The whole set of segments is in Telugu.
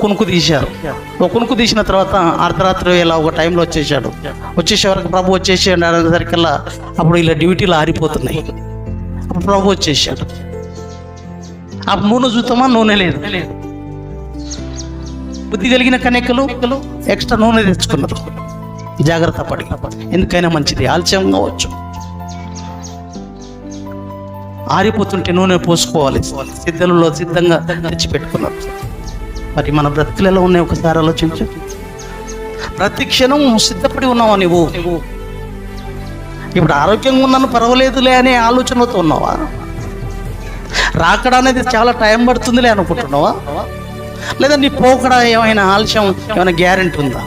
కునుకు తీశారు. ఒక కునుకు తీసిన తర్వాత అర్ధరాత్రి వేళ ఒక టైంలో వచ్చేసాడు వచ్చేసే వరకు ప్రభు వచ్చేసి అనేసరికల్లా అప్పుడు ఇలా డ్యూటీలు ఆరిపోతున్నాయి. అప్పుడు ప్రభు వచ్చేసాడు. అప్పుడు నూనె చూద్దామా నూనె లేదు. బుద్ధి కలిగిన కనెక్కలు ఎక్స్ట్రా నూనె తెచ్చుకున్నారు. జాగ్రత్త పడి. ఎందుకైనా మంచిది. ఆలస్యం కావచ్చు. ఆరిపోతుంటే నూనె పోసుకోవాలి. సిద్ధంలో సిద్ధంగా తెచ్చి పెట్టుకున్నారు మరి మన బ్రతుకులు ఎలా ఉన్నాయి ఒకసారి ఆలోచించు. ప్రతి క్షణం సిద్ధపడి ఉన్నావా నువ్వు ఇప్పుడు ఆరోగ్యంగా ఉన్నాను పర్వాలేదులే అనే ఆలోచనతో ఉన్నావా? రాకడా అనేది చాలా టైం పడుతుందిలే అనుకుంటున్నావా? లేదా నీ పోకడ ఏమైనా ఆలస్యం ఏమైనా గ్యారెంటీ ఉందా?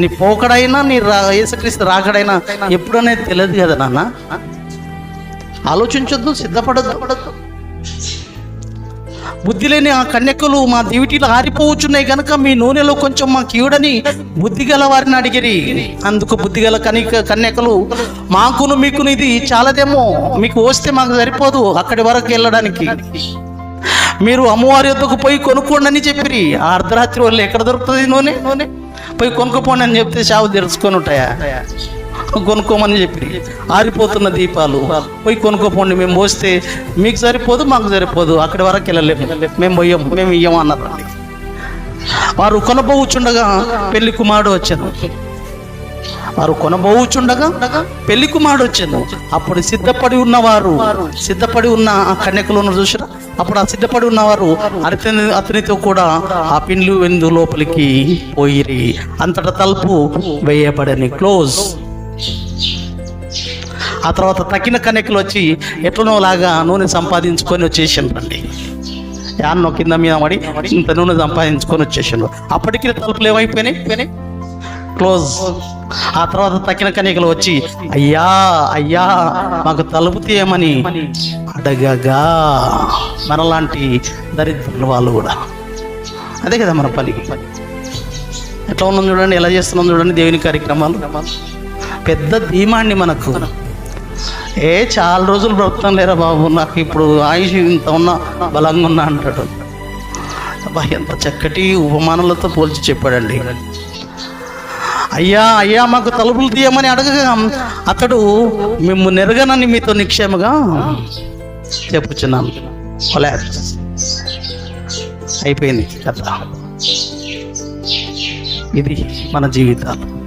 నీ పోకడైనా నీ రా యేసుక్రీస్తు రాకడైనా ఎప్పుడనేది తెలియదు కదా నాన్న. ఆలోచించొద్దు సిద్ధపడద్దు. బుద్ధి లేని ఆ కన్యకలు మా దివిటీలు ఆరిపోవచ్చున్నాయి కనుక మీ నూనెలో కొంచెం మా కీవుడని బుద్ధి గల వారిని అడిగిరి. అందుకు బుద్ధి గల కనిక కన్యకలు మాకును మీకును ఇది చాలదేమో మీకు వస్తే మాకు సరిపోదు అక్కడి వరకు వెళ్ళడానికి. మీరు అమ్మవారి యొద్దకు పోయి కొనుక్కోండి అని చెప్పిరి. ఆ అర్ధరాత్రి వాళ్ళు ఎక్కడ దొరుకుతుంది నూనె నూనె? పోయి కొనుక్కోండి అని చెప్తే చావు తెరుచుకొని ఉంటాయా? కొనుక్కోమని చెప్పి ఆరిపోతున్న దీపాలు. పోయి కొనుక్కోపోండి మేము పోస్తే మీకు సరిపోదు మాకు సరిపోదు. అక్కడి వరకు వెళ్ళలేము. మేము పోయాం మేము ఇయ్యము అన్నారు. వారు కొనబోచుండగా పెళ్ళి కుమారుడు వచ్చాను వారు కొనబోచుండగా పెళ్ళి కుమారుడు వచ్చాను అప్పుడు సిద్ధపడి ఉన్నవారు సిద్ధపడి ఉన్న ఆ కన్యకలను చూసిరా అప్పుడు ఆ సిద్ధపడి ఉన్నవారు అతని అతనితో కూడా ఆ పిండ్లు వెందు లోపలికి పోయిరి. అంతటా తలుపు వేయబడని క్లోజ్ ఆ తర్వాత తక్కిన కన్యకలు వచ్చి ఎట్లనో లాగా నూనె సంపాదించుకొని వచ్చేసిండ్రండి యాన్నో కింద మీద పడి ఇంత నూనె సంపాదించుకొని వచ్చేసిండ్రు. అప్పటికి తలుపులు ఏమైపోయినాయి? క్లోజ్. ఆ తర్వాత తక్కిన కన్యకలు వచ్చి అయ్యా అయ్యా మాకు తలుపు తీయమని అడగగా మనలాంటి దరిద్రులు వాళ్ళు కూడా. అదే కదా మన పని. ఎట్లా ఉన్నాం చూడండి ఎలా చేస్తున్నాం చూడండి దేవుని కార్యక్రమాలు. పెద్ద ధీమాండి మనకు. ఏ చాలా రోజులు బ్రతుకుతాం లేరా బాబు? నాకు ఇప్పుడు ఆయుష్ ఇంత ఉన్నా బలంగా ఉన్నా అంటాడు. అబ్బా ఎంత చక్కటి ఉపమానాలతో పోల్చి చెప్పాడండి. అయ్యా అయ్యా మాకు తలుపులు తీయమని అడగగా అతడు మేము నెరగనని మీతో నిక్షేమగా చెప్పుచున్నాను. అయిపోయింది కథ. ఇది మన జీవితాలు.